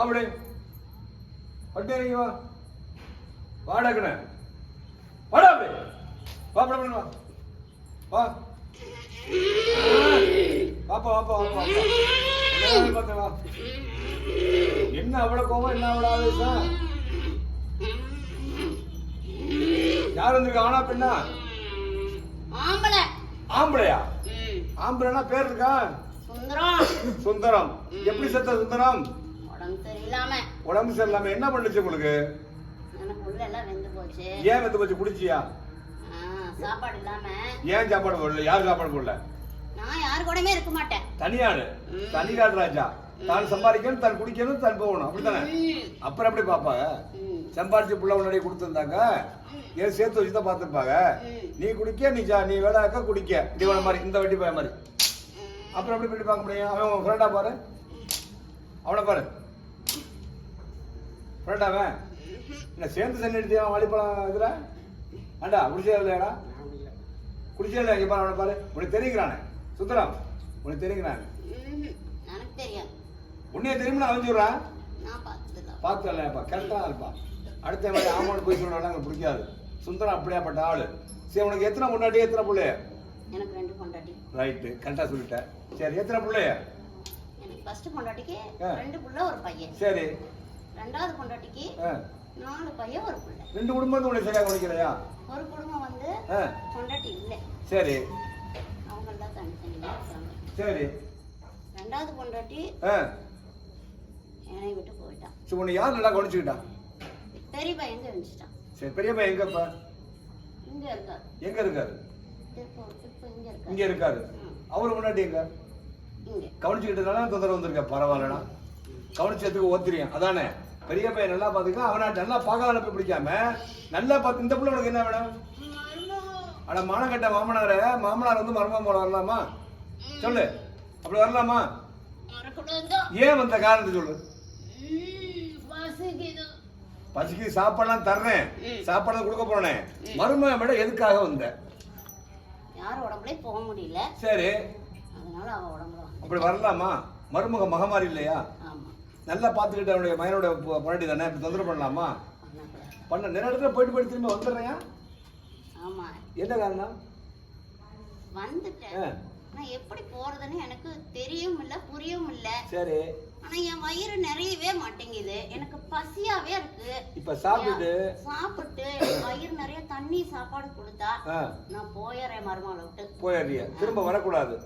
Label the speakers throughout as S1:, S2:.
S1: வா அப்படி பட்டு இறங்கி வா. வாடகண்ண. வாடா அப்படி வா வா. வா. வாப்பா வாப்பா வாப்பா. என்ன அவ்வளவு கோவம் என்ன அவ்வளவு ஆவேசம்? யார் வந்திருக்கா? ஆனா பெண்ணா?
S2: ஆம்பளை.
S1: ஆம்பளையா? ஆம்பளைனா பேர் இருக்கா?
S2: சுந்தரம்.
S1: சுந்தரம். எப்படி செத்த சுந்தரம்?
S2: உடம்பு சரியில்லாம.
S1: உடம்பு சரியில்லாம என்ன பண்ணுச்சு உங்களுக்கு?
S2: எனக்கு உள்ள எல்லாம் வெந்து போச்சு.
S1: ஏன் வந்து கொஞ்சம் குடிச்சியா?
S2: சாப்பாடு இல்லாம.
S1: ஏன் சாப்பாடு போடல? யார் சாப்பாடு போடல?
S2: நான் யாரு கூடயுமே இருக்க மாட்டேன்.
S1: தனியாடு தனியாடு ராஜா. தான் சம்பாதிக்கணும் தான் குடிக்கணும் தான் போகணும். அப்படித்தானே? அப்புறம் எப்படி பாப்பாங்க சம்பாரிச்சு புள்ள முன்னாடி கொடுத்துருந்தாங்க. ஏன் சேர்த்து வச்சு தான் பார்த்துருப்பாங்க. நீ குடிக்க நீ ஜா நீ வேலையாக்க குடிக்க. இவன மாதிரி இந்த வட்டி பையன் மாதிரி. அப்புறம் எப்படி பண்ணி பார்க்க முடியும்? அவன் ஃப்ரெண்டா பாரு. அவனை பாரு. ஃப்ரெண்டா அவன் என்ன சேர்ந்து தண்ணி எடுத்தியா வாலிப்பழம் இதுல? ஆண்டா குடிச்சே இல்லையாடா? குடிச்சே இல்லையா பாரு அவனை பாரு. உனக்கு தெரியுங்கிறானே. சுந்தரம் உனக்கு தெரியுங்கிறானே. உன்னைய தெரியுமா அவன் சொல்றான் பார்த்து இல்லையாப்பா கரெக்டாக இருப்பா. அடுத்த மாதிரி ஆமான்னு போய் சொல்றாங்க எனக்கு பிடிக்காது. சுந்தரம் அப்படியாப்பட்ட ஆளு. சரி உனக்கு எத்தனை முன்னாடி எத்தனை பிள்ளைய?
S2: எனக்கு ரெண்டு பொண்டாட்டி.
S1: ரைட்டு கரெக்டாக சொல்லிட்டேன் சரி எத்தனை பிள்ளைய?
S2: எனக்கு ஃபர்ஸ்ட் பொண்டாட்டிக்கு
S1: ஆ.
S2: ரெண்டு புள்ள ஒரு பையன்.
S1: சரி.
S2: ரெண்டாவது பொண்டாட்டிக்கு. நாலு பையன் ஒரு புள்ள.
S1: ரெண்டு குடும்பம் உனக்கு சரியாக கவனிக்கலையா?
S2: ஒரு குடும்பம் வந்து பொண்டாட்டி இல்லை.
S1: சரி.
S2: அவங்க தனித்தனியா இருக்காங்க.
S1: சரி.
S2: ரெண்டாவது பொண்டாட்டி என்னை விட்டு போயிட்டான்.
S1: சரி உன்னை யார் நல்லா கவனிச்சுக்கிட்டான்
S2: பெரிய பையன் தெரிஞ்சிட்டான்
S1: சரி பெரிய பையன் எங்கப்பா
S2: இங்க இருக்காரு.
S1: எங்க இருக்காரு?
S2: இங்க
S1: இங்க
S2: இருக்காரு.
S1: அவர் முன்னாடி எங்க? கவனிச்சுக்கிட்டதுனால தொந்தரவு வந்திருக்க? பரவாயில்லடா கவனிச்சதுக்கு ஓத்திரியம் அதானே? பெரிய பையன் நல்லா பாத்துக்க அவனை நல்லா பார்க்க அனுப்பி பிடிக்காம நல்லா பார்த்து இந்த பிள்ளை உனக்கு என்ன வேணும்? அட மானக்கட்ட மாமனார மாமனார் வந்து மருமகம் போல வரலாமா? சொல்லு. அப்படி வரலாமா? ஏன் வந்த காரணத்தை சொல்லு. பசிக்கு சாப்பாடுலாம் தர்றேன். சாப்பாடு கொடுக்க போறேன். மருமகன் விட எதுக்காக வந்த?
S2: யார் உடம்புல போக முடியல.
S1: சரி.
S2: அதனால அவ உடம்புல வந்து
S1: அப்படி வரலாமா? மருமக மகமாரி இல்லையா?
S2: ஆமா.
S1: நல்லா பார்த்துக்கிட்டு அவனுடைய மகனோட பொண்டாட்டி தானே? இப்படி தொந்தரவு பண்ணலாமா? பண்ண. நிறைய இடத்துல போயிட்டு போயிட்டு திரும்ப வந்துடுறேன்.
S2: ஆமா.
S1: என்ன காரணம்?
S2: வந்துட்டேன். ஆனா எப்படி போறதுன்னு எனக்கு தெரியவும் இல்ல புரியவும் இல்ல
S1: சரி.
S2: ஆனா என் வயிறு நிறையவே மாட்டேங்குது. எனக்கு பசியாவே இருக்கு.
S1: இப்ப சாப்பிட்டுட்டு?
S2: சாப்பிட்டு வயிறு நிறைய தண்ணி சாப்பாடு கொடுத்தா நான் போயிடுறேன் மருமகளை விட்டு.
S1: போயிடுறிய. திரும்ப வரக்கூடாது.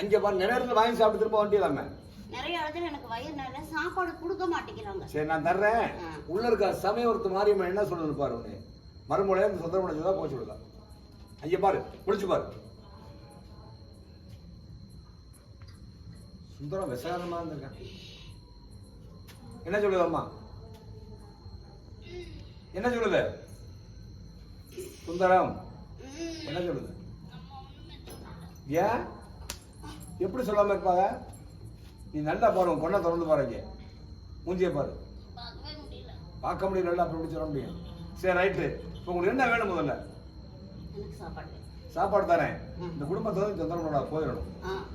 S1: அங்க பாரு நிறைய வாங்கி சாப்பிட்டு திரும்ப வண்டிடலாமே
S2: நிறைய இடத்துல எனக்கு வயிறு நிறைய சாப்பாடு கொடுக்க மாட்டேங்கிறாங்க.
S1: சரி நான் தர்றேன். உள்ள இருக்க சமயவரத்து மாரியம்மன் என்ன சொல்லுது பாரு உன்னை? மறுமுறையா இந்த சொந்தம் முடிஞ்சதா போச்சு விடலாம் ஐயா பாரு முடிச்சு பாரு. சுந்தரம் விசாரமா இருந்திருக்கேன். என்ன சொல்லுது அம்மா? என்ன சொல்லுது? சுந்தரம் என்ன சொல்லுது? ஏன்? எப்படி சொல்லாம இருப்பாங்க? நீ நல்லா பாரு பொண்ணை திறந்து பாருங்க மூஞ்சிய பாரு. பார்க்க முடியல அப்படி எப்படி சொல்ல முடியும். சரி ரைட்டு இப்போ உங்களுக்கு என்ன வேணும் முதல்ல?
S2: சாப்பாடு
S1: தரேன். இந்த குடும்பத்தை வந்து சந்திரனோட போயிடணும்.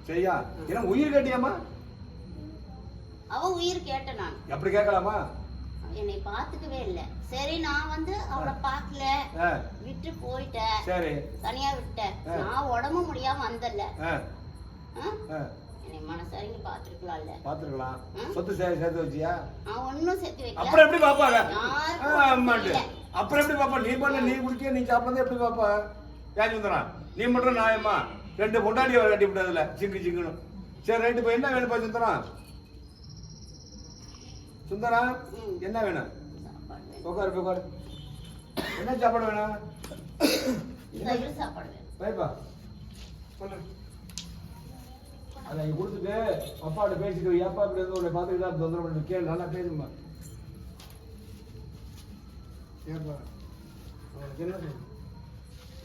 S1: சரியா? ஏன்னா உயிர் கட்டியாமா
S2: அவ உயிர் கேட்ட நான்.
S1: அப்படி கேட்கலாமா?
S2: என்னை பார்த்துக்கவே இல்ல. சரி நான் வந்து அவளை பார்க்கல.
S1: ஆ.
S2: விட்டு போயிட்டேன்.
S1: சரி.
S2: தனியா விட்டேன். நான் உடம்பு முடியாம வந்தல
S1: ஆ
S2: ஆ?
S1: ஆ
S2: என்னை மனசறிஞ்சு பார்த்துருக்கலாம்ல.
S1: பார்த்துருக்கலாம்.
S2: ம்.
S1: சொத்து சேர்த்து வச்சியா?
S2: ஒன்னும் சேர்த்து வைக்கல.
S1: அப்புறம் எப்படி பாப்பாங்க. அப்புறம் எப்படி பாப்பா? நீ பண்ண நீ குடிக்க நீ சாப்பிடறது எப்படி பாப்பா? சுந்தரம்? நீ மட்டும் நாயம்மா ரெண்டு பொண்டாடி கட்டி விட்டதுல சிங்கு சிங்குன்னு. சரி ரைட்டு இப்போ என்ன வேணும்ப்பா சுந்தரம்? சுந்தரம். என்ன வேணும்? உட்காரு உட்காரு. என்ன சாப்பாடு வேணும்?
S2: சாப்பாடு வேணும்.
S1: வைப்பா சொல்லு. அதை கொடுத்துட்டு அப்பாட்ட பேசிட்டு வை. அப்பா இப்படி வந்து உன்னை பார்த்துக்கிட்டா தொந்தரவு பண்ணி. கேளு நல்லா பேசுமா
S3: ஏப்பா என்ன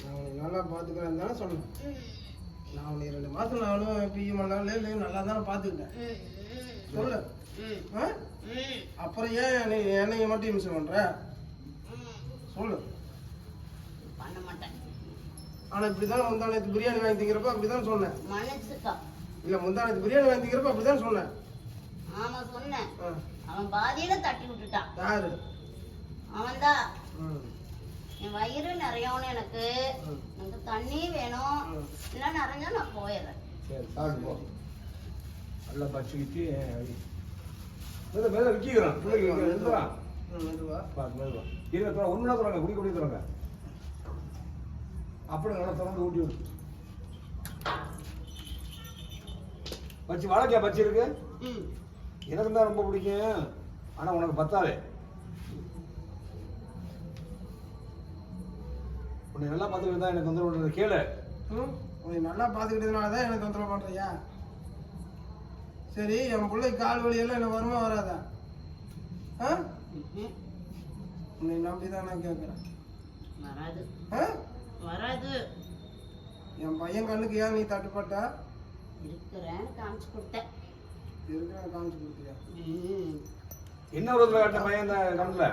S3: நான் உனக்கு நல்லா பார்த்துக்கிறேன் தானே சொன்னேன். நான் உன்னை ரெண்டு மாதம் நானும் பிஎம் பண்ணாலும் இல்லை நல்லா தானே பார்த்துக்கிட்டேன். சொல்லு.
S2: ம்,
S3: ஆ?
S2: ம்,
S3: அப்புறம் ஏன் நீ என்னைய மட்டும் இம்சை பண்ற. சொல்லு.
S2: பண்ண மாட்டேன்.
S3: ஆனால் இப்படி தான் முந்தானத்து பிரியாணி வாங்கி திங்கிறப்ப அப்படி தான் சொன்னேன் இல்லை முந்தானத்து பிரியாணி வாங்கி திங்கிறப்ப அப்படி தான் சொன்னேன்.
S2: ஆமா சொன்னேன். அவன் பாதியில தட்டி விட்டுட்டான்.
S3: யாரு?
S2: அவன்தான்
S3: ம்
S2: என் வயிறு நிறையணும் எனக்கு. எனக்கு தண்ணி வேணும். இல்லை நிறைஞ்சா நான் போயிடுறேன்.
S1: சரி சாப்பிட்டு போ. நல்லா பச்சுக்கிட்டு மேல மேல விற்கிறோம் பிள்ளைக்கு எழுதுறான்
S3: ம் மெதுவா
S1: பார்த்து மேல இருங்க ஒன்று தராங்க குடி குடி தராங்க அப்படி நல்லா திறந்து ஊட்டி விடு. பச்சி வாழைக்காய் பச்சி இருக்கு?
S2: ம்.
S1: எனக்கு தான் ரொம்ப பிடிக்கும். ஆனா உனக்கு பத்தாதே. உன்னை நல்லா பார்த்துக்கிட்டு தான் எனக்கு தொந்தரவு பண்ணுறது கேளு.
S3: ம். உன்னை நல்லா பார்த்துக்கிட்டதுனால தான் எனக்கு தொந்தரவு பண்ணுறியா சரி என் பிள்ளைக்கு கால் வலியெல்லாம் எனக்கு வருமா வராதா? ஆ. உன்னை நம்பி தான் நான் கேட்குறேன்.
S2: வராது.
S3: ஆ?
S2: வராது.
S3: என் பையன் கண்ணுக்கு ஏன் நீ தட்டுப்பட்ட?
S2: இருக்கிறேன்னு காமிச்சு கொடுத்தேன்.
S3: இருக்கிற காமிச்சு கொடுத்தியா
S2: ம்.
S1: என்ன உருவத்தில் காட்டின பையன் இந்த கண்ணில்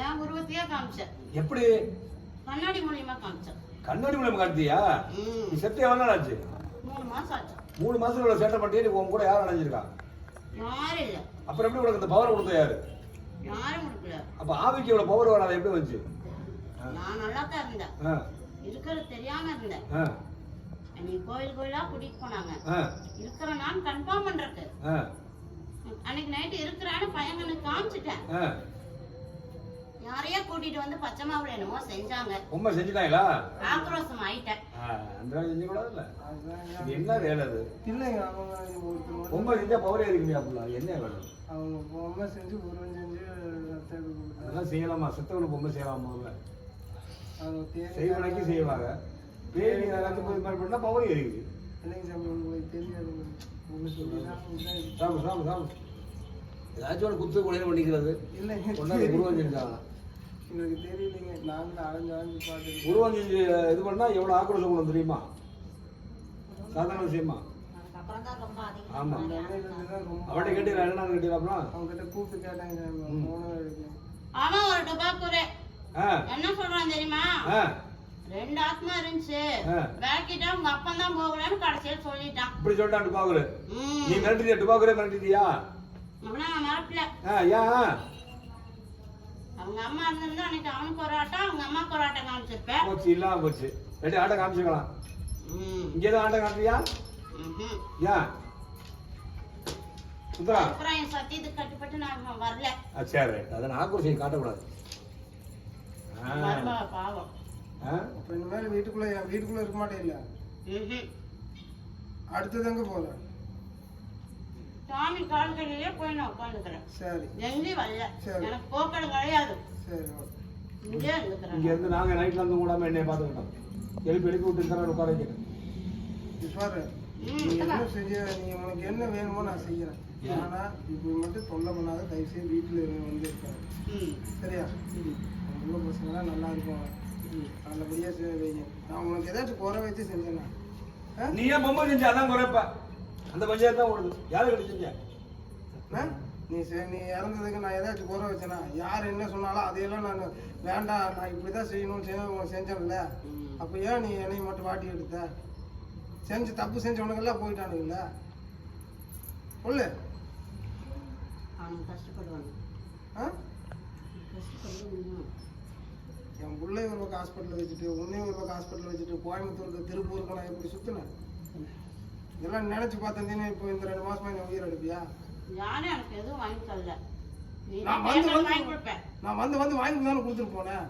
S2: என் உருவத்தையே காமிச்சேன்.
S1: எப்படி?
S2: கண்ணாடி மூலியமா காமிச்சேன்.
S1: கண்ணாடி மூலம் காட்டியா
S2: ம்.
S1: நீ செத்து எவ்வளோ நாள் ஆச்சு?
S2: மூணு மாசம் ஆச்சு.
S1: மூணு மாசத்துல உள்ள சேட்டை பண்ணிட்டு நீ உன் கூட யாரும் அடைஞ்சிருக்கா
S2: யாரும் இல்லை.
S1: அப்புறம் எப்படி உனக்கு இந்த பவர் கொடுத்த யாரு?
S2: யாரும் கொடுக்கல.
S1: அப்ப ஆவிக்கு இவ்வளவு பவர் வராது எப்படி வந்துச்சு?
S2: நான் நல்லா தான் இருந்தேன்.
S1: ஆ,
S2: இருக்கிறது தெரியாம இருந்தேன். கோயில் கோயிலா கூட்டிட்டு போனாங்க. இருக்கிற நான் கன்ஃபார்ம் பண்றதுக்கு.
S1: ஆ,
S2: அன்னைக்கு நைட்டு இருக்கிறான்னு பையங்களுக்கு காமிச்சிட்டேன். யாரையோ கூட்டிட்டு வந்து பச்சை மாவுல என்னமோ செஞ்சாங்க.
S1: உண்மை செஞ்சுட்டாங்களா?
S2: ஆக்ரோஷம் ஆயிட்டேன்.
S1: ஆ, அந்த வேலை செஞ்ச கூடாதுல்ல?
S3: அதுதான்
S1: இது என்ன வேலை அது?
S3: இல்லைங்க அவங்க
S1: உண்மை செஞ்சா பவரே இருக்க முடியாது என்ன வேலை
S3: அவங்க பொம்மை செஞ்சு உருவம்
S1: அதெல்லாம் செய்யலாமா? செத்தவனுக்கு பொம்மை செய்யலாமா
S3: அவங்க
S1: செய்வனைக்கு செய்வாங்க. போய் மாதிரி பண்ணா பவர் இருக்குது
S3: இல்லைங்க சாமி உங்களுக்கு தெரியாது சொல்லி
S1: சாமி சாமி சாமி ஏதாச்சும் ஒரு குத்து கொலையில பண்ணிக்கிறது.
S3: இல்லைங்க.
S1: உருவம் செஞ்சாங்க
S3: எங்களுக்கு தெரியலைங்க நாங்களும் அலைஞ்சு அலைஞ்சு பார்த்துட்டு
S1: உருவம் செஞ்சு இது பண்ணா எவ்வளவு ஆக்ரோஷம் குணம் தெரியுமா? சாதாரண விஷயமா? ஆமா. அவன்கிட்ட கேட்டீங்களா? என்ன கேட்டீங்களா
S3: அவங்க கிட்ட கூப்பிட்டு கேட்டாங்க. போன
S2: ஆமா ஒரு டுபாக்கூரு
S1: ஆ.
S2: என்ன சொல்றான் தெரியுமா?
S1: ஆ.
S2: ரெண்டு ஆத்மா இருந்துச்சு.
S1: ஆ.
S2: விளக்கிட்டா உங்க அப்பா தான் போகலன்னு கடைசியில சொல்லிட்டான்.
S1: இப்படி சொல்லிட்டான் டுபாக்குரு
S2: ம்.
S1: நீ மிரட்டியா டுபாக்குரே மிரட்டிட்டியா?
S2: அப்படின்னா நான் மிரட்டல.
S1: ஏன்?
S2: அவங்க அம்மா இருந்திருந்தா அன்னைக்கு அவனுக்கு ஒரு ஆட்டம் அவங்க அம்மாக்கு ஒரு ஆட்டம் காமிச்சிருப்பேன்.
S1: போச்சு இல்லாம போச்சு. ரெண்டு ஆட்டம் காமிச்சுக்கலாம். இங்க எதுவும் ஆட்டம்
S2: ம்ஹும்.
S1: ஏன்? சுந்தரா.
S2: அப்புறம் என் சத்தியத்துக்கு கட்டுப்பட்டு நான் வரல.
S1: சரி அதை நான் ஆக்ரோஷம் காட்டக்கூடாது.
S2: பாவம்.
S1: ஆ?
S3: அப்ப இனிமேல் வீட்டுக்குள்ள என் வீட்டுக்குள்ள இருக்க மாட்டேன். அடுத்தது எங்க போற?
S2: சாமி கால்களிலே போய் நான் உட்காந்துக்கிறேன்
S3: சரி.
S2: எங்கேயும் வரல.
S3: சரி.
S2: எனக்கு போக்கல் கிடையாது.
S3: சரி ஓகே.
S2: இங்கே
S1: இருந்து நாங்க நைட்ல இருந்து கூடாம என்னைய பாத்துக்கிட்டோம் எழுப்பி எழுப்பி விட்டு தர உட்கார வைக்கிறேன்.
S3: பாரு. நீ என்ன
S2: இந்தா.
S3: செஞ்ச நீ உனக்கு என்ன வேணுமோ நான் செய்யறேன். ஆனா இப்படி மட்டும் தொல்லை பண்ணாத தயவு செய்து வீட்டுல இருந்து வந்து இருக்காரு
S2: ம்.
S3: சரியா? உள்ள பசங்களாம் நல்லா இருப்பாங்க. நல்லபடியா செய்ய வைங்க நான் உனக்கு ஏதாச்சும் குறை வச்சு செஞ்சேன்னா ஆ?
S1: நீ ஏன் பொம்மை செஞ்ச அதான் குறைப்ப அந்த பஞ்சாயத்து தான் ஓடுது யாரு கிட்ட செஞ்ச
S3: ஆ? நீ செ- நீ இறந்ததுக்கு நான் ஏதாச்சும் குறை வச்சேனா யார் என்ன சொன்னாலும் அதையெல்லாம் நான் வேண்டாம் நான் இப்படி தான் செய்யணும்னு செய்ய உனக்கு செஞ்சேன்ல அப்போ ஏன் நீ என்னை மட்டும் வாட்டி எடுத்த செஞ்சு தப்பு செஞ்சவனுக்கெல்லாம் போயிட்டானுங்கல்ல சொல்லு
S2: அவனுக்கு கஷ்டப்படுவாங்க
S3: ஆ
S2: கஷ்டப்படுவாங்க
S3: என் பிள்ளை ஒரு பக்கம் ஹாஸ்பிட்டலில் வச்சுட்டு உன்னையும் ஒரு பக்கம் ஹாஸ்பிட்டலில் வச்சுட்டு கோயம்புத்தூருக்கு திருப்பூருக்கு நான் எப்படி சுற்றினேன் இதெல்லாம் நினச்சி பார்த்தேன் இப்போ இந்த ரெண்டு மாசமா நீ உயிர் எடுப்பியா?
S2: யாரும் எனக்கு எதுவும் வாங்கி தரல. நீ
S3: நான் வந்து வந்து நான் வந்து வந்து வாங்கி தானே கொடுத்துட்டு போனேன்?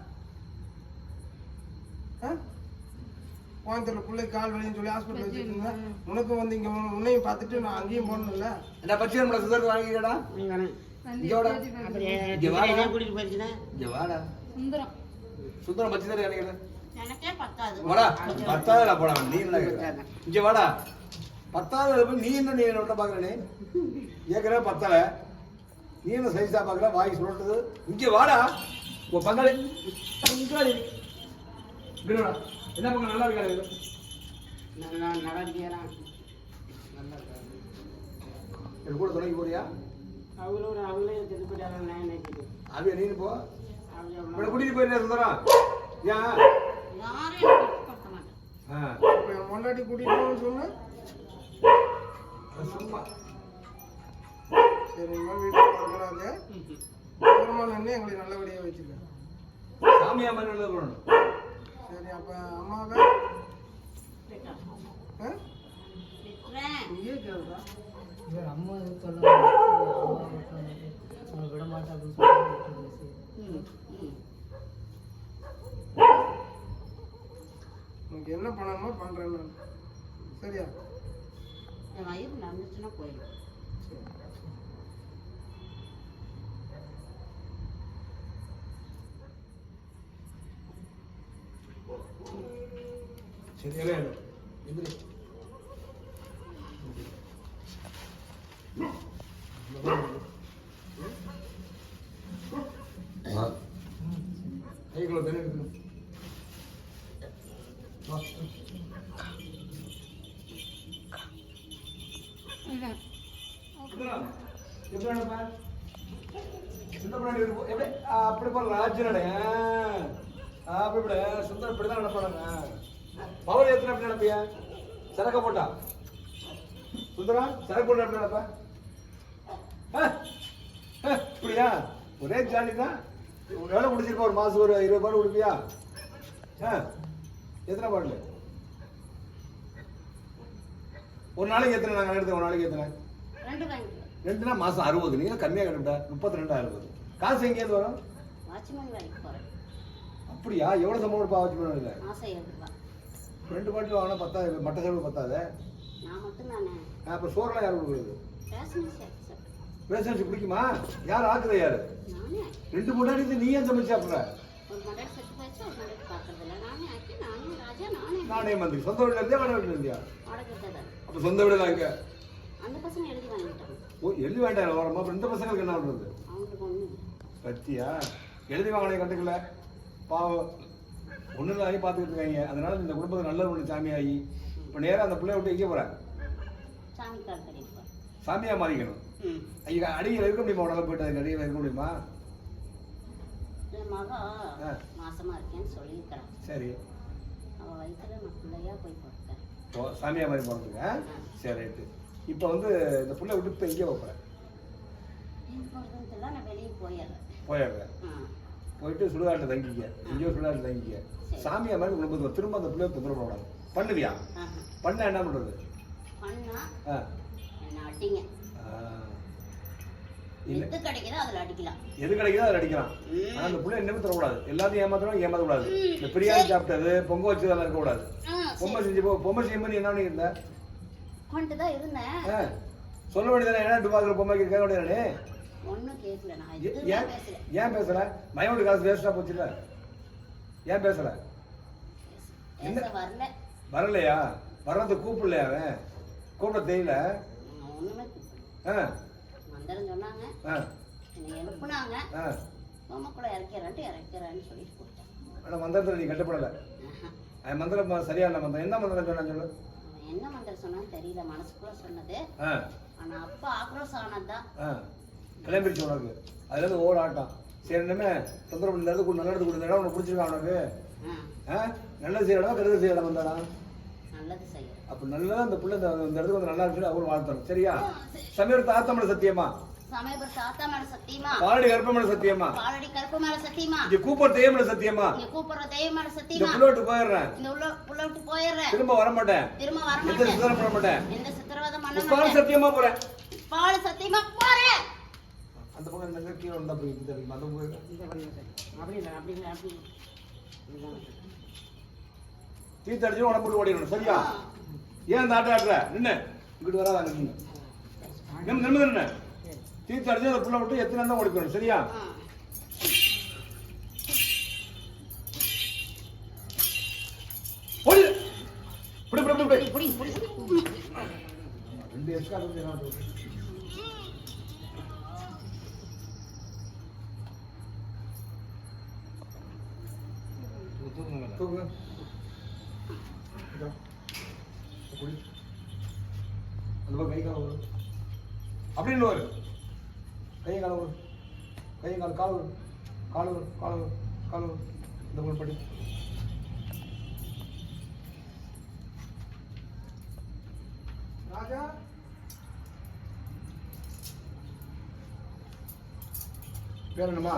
S3: கோயம்புத்தூர்ல பிள்ளை கால் வலின்னு சொல்லி ஹாஸ்பிட்டல் வச்சுட்டு இருந்தேன். உனக்கு வந்து இங்க உன் உன்னையும் பார்த்துட்டு நான் அங்கேயும் போனதில்ல
S1: என்ன பச்சை நம்மள சுதர் வாங்கிக்கடா வாடா.
S2: கூட்டிட்டு
S1: இங்க வாடா. சுந்தரம். பச்சை தர நினைக்கிறேன்
S2: எனக்கே
S1: வாடா பத்தாவதுல போடா நீ என்ன? இங்க வாடா. பத்தாவது நீ என்ன நீ என்ன பாக்குற நீ? ஏற்கனவே பத்தல. நீ என்ன சைஸா பாக்குற? வாய் சுழட்டுது இங்க வாடா. உன் பங்காளி. பங்காளி. என்ன பக்கம் நல்லா இருக்காது
S2: நல்லா நல்லா இருக்கியா
S1: என் கூட துணைக்கு போறியா?
S2: அவரோட அவங்களே திருப்பி நான் நினைக்கிது.
S1: அவிய நீ போ.
S2: கொடுக்க மாட்டேன்.
S1: ஆ,
S3: இப்போ என் பொண்டாட்டி கூட்டிட்டு சொன்னேன்
S1: சும்மா.
S3: சரி இனிமேல் வீட்டுக்கு இருக்கக்கூடாது தூரமா நின்று எங்களை நல்லபடியாக வச்சுக்க
S1: சாமியா மாதிரி நல்லது பண்ணணும்
S3: சரி அப்போ அம்மாவை? கேளுடா.
S4: இவர் அம்மா சொல்ல அம்மா அவனை விட மாட்டேன் அப்படின்னு சொல்லி.
S3: உனக்கு என்ன பண்ணணுமோ பண்ணுறேன் நான். சரியா?
S2: என் வயிறு நடந்துச்சுன்னா போயிடும்.
S3: சரி
S1: சரி இரு, இரு. எந்திரி. கைக்குள்ள தண்ணி எடுக்கணும் வா. சுந்தரா, எப்படி நடப்ப? சுந்தர பின்னாடி இருக்கு போ. எப்படி? ஆ, அப்படி போற ராஜ்ய நட அப்படி இப்படி சுந்தரம் இப்படிதான் நடப்பானுங்க பவர் எத்தனை எப்படி நடப்பிய? சரக்க போட்டா. சுந்தரா சரக்கு போட்டா எப்படி நடப்பா? ஆ? ஆ, இப்படியா? ஒரே ஜாலி தான் எவ்வளோ குடிச்சிருப்பா ஒரு மாசம் ஒரு இருபது பாட்டு குடிப்பியா? ஆ எத்தனை பாட்டில் ஒரு நாளைக்கு எத்தனை நாங்கள் எடுத்து ஒரு நாளைக்கு எத்தனை? ரெண்டுனா மாசம் அறுபது. நீங்க கம்மியாக கட்டுட்டா முப்பத்தி ரெண்டு அறுபது. காசு எங்கேயிருந்து வரும்?
S2: வாட்ச்மேன்
S1: அப்படியா? எவ்வளவு சம்பளம்
S2: மாதம் ஏழு ரூபாய்
S1: ரெண்டு பாட்டில் வாங்கினா பத்தாது மட்ட செலவு பத்தாது?
S2: நான் மட்டும் தானே
S1: அப்போ சோறுலாம் யார் கொடுக்குறது?
S2: ரேஷன்
S1: பிடிக்குமா? யார் ஆக்குறது யாரு? ரெண்டு முன்னாடி நீ ஏன் சமைச்சு சாப்பிட்ற?
S2: நானே
S1: மந்திரி. சொந்த வீட்டில் இருந்தியா வாடகை வீட்டில் இருந்தியா? அப்போ சொந்த
S2: எழுதி வாங்கிட்டாங்க.
S1: ஓ எழுதி வேண்டாம் வரமா அப்புறம் இந்த பசங்களுக்கு என்ன
S2: இல்லை.
S1: பத்தியா? எழுதி வாங்கினே கண்டுக்கல. பாவம். ஒன்று ஆகி பார்த்துக்கிட்டு இருக்காங்க. அதனால இந்த குடும்பத்தை நல்ல ஒன்று சாமி ஆகி இப்போ நேராக அந்த பிள்ளைய விட்டு எங்கே போகிறேன் சாமியாக மாறிக்கணும். ஐயா அடியில் இருக்க முடியுமா? உடல போயிட்டு அதுக்கு அடியில் இருக்க முடியுமா.
S2: மாசமா இருக்கேன்னு சொல்லியிருக்கிறான்.
S1: சரி.
S2: அவள் வயிற்றுல நான் பிள்ளையா போய் பிறக்கிறேன்.
S1: ஓ சாமியா மாதிரி போகிறதுக்கு சரி ரைட்டு. இப்போ வந்து இந்த புள்ள விட்டு இப்போ எங்கே வைப்பேன்
S2: போயிடுறேன்.
S1: போயிட்டு சுடுகாட்டில் தங்கிக்க. எங்கேயோ சுடுகாட்டில் தங்கிக்க. சாமியா மாதிரி திரும்ப அந்த பிள்ளைய தொந்தரவு பண்ணக்கூடாது பண்ணுவியா. பண்ண என்ன பண்ணுறது
S2: பண்ணா என்ன அடிங்க. எது கிடைக்குதோ அதில் அடிக்கலாம்.
S1: எது கிடைக்குதோ அந்த பிள்ளை என்னமே தரக்கூடாது. எல்லாத்தையும் ஏமாத்தணும் ஏமாத்தக்கூடாது.
S2: ம்.
S1: இந்த பிரியாணி. சாப்பிட்டது பொங்க வச்சதெல்லாம் இருக்கக்கூடாது.
S2: ஆ
S1: பொம்மை செஞ்சு பொம்மை செய்யும் போது என்ன பண்ணியிருந்த
S2: கொண்டு தான் இருந்தேன்.
S1: ஆ. சொல்ல வேண்டியதானே என்ன டுபாக்கிற பொம்மைக்கு கேட்க வேண்டியதானே
S2: கேட்கல. நான்
S1: ஏன் ஏன் பேசல? மயோட காசு வேஸ்டா போச்சுல ஏன் பேசல? என்ன?
S2: வரல.
S1: வரலையா? வர்றது கூப்பிடலையா அவன்? கூப்பிட தெரியல. ஆ.
S2: மந்திரம் சொன்னாங்க. என்னை எழுப்புனாங்க.
S1: ஆ.
S2: பொம்மைக்குள்ள இறக்கிறேன்ட்டு இறக்கிறேன்னு சொல்லிட்டு கொடுத்தேன்.
S1: ஆனால் மந்திரத்தில் நீ கட்டுப்படலை. மந்திரம் சரியான மந்திரம்? என்ன மந்திரம் சொன்னா சொல்லு.
S2: என்ன மந்திரம் சொன்னான்னு தெரியல மனசுக்குள்ள சொன்னது. ஆனா அப்பா ஆக்ரோஷம் ஆனதுதான்.
S1: கிளம்பிடுச்சு உனக்கு. அதுல இருந்து ஓட ஆட்டம். சரி இனிமே தொந்தரவு இந்த இடத்துக்கு நல்ல இடத்துக்கு கொடுத்த இடம் உனக்கு பிடிச்சிருக்கான் உனக்கு? நல்லது செய்ய இடம் கெடுதல் செய்ய இடம் வந்தாடா
S2: நல்லது செய்யறேன்
S1: அப்போ நல்லதா அந்த பிள்ளை இந்த இந்த இடத்துக்கு வந்து நல்லா இருக்கு அவரும் வாழ்த்தணும். சரியா. சமீபத்தை ஆத்தமட சத்தியமா?
S2: சமயபுரம் தாத்தா மேல சத்தியமா?
S1: பாலடி கருப்பமட சத்தியமா?
S2: பாலடி கருப்பு மேல சத்தியமா?
S1: இங்க தெய்வமட சத்தியமா?
S2: இங்க கூப்பிடுற
S1: இந்த
S2: சத்தியமா?
S1: விட்டு போயிடுறேன்.
S2: இந்த உள்ள விட்டு போயிடுறேன்.
S1: திரும்ப வர மாட்டேன்.
S2: திரும்ப வர
S1: எந்த
S2: மாட்டேன்.
S1: சுத்தரம் பண்ண மாட்டேன்?
S2: எந்த பண்ண மாட்டேன்.
S1: சத்தியமா போறேன்
S2: பால் சத்தியமா போறேன்
S1: அந்த பக்கம் இந்த கீழே வந்தா போய் அந்த
S2: இந்த
S1: தீர்த்து அடிச்சு உடம்பு ஓடிடணும். சரியா? ஏன் அந்த ஆட்டை ஆட்டுற? நின்று இங்கிட்டு வராத அங்க நின்று நிம் நிம்மதி நின்று தீர்த்து அடிச்சு அந்த புள்ள விட்டு எத்தனை தான் ஓடிக்கணும். சரியா?
S2: ஆ.
S1: ஓடி இப்படி இப்படி இப்படி ரெண்டு எக்ஸ்ட்ரா தூக்குங்க அந்த பக்கம் கை கால வரும் அப்படின்னு வரும் கை கால வரும் கை கால கால் வரும் கால் வரும் கால் வரும் கால் வரும் இந்த பக்கம் படி
S3: ராஜா
S1: பேர் என்னம்மா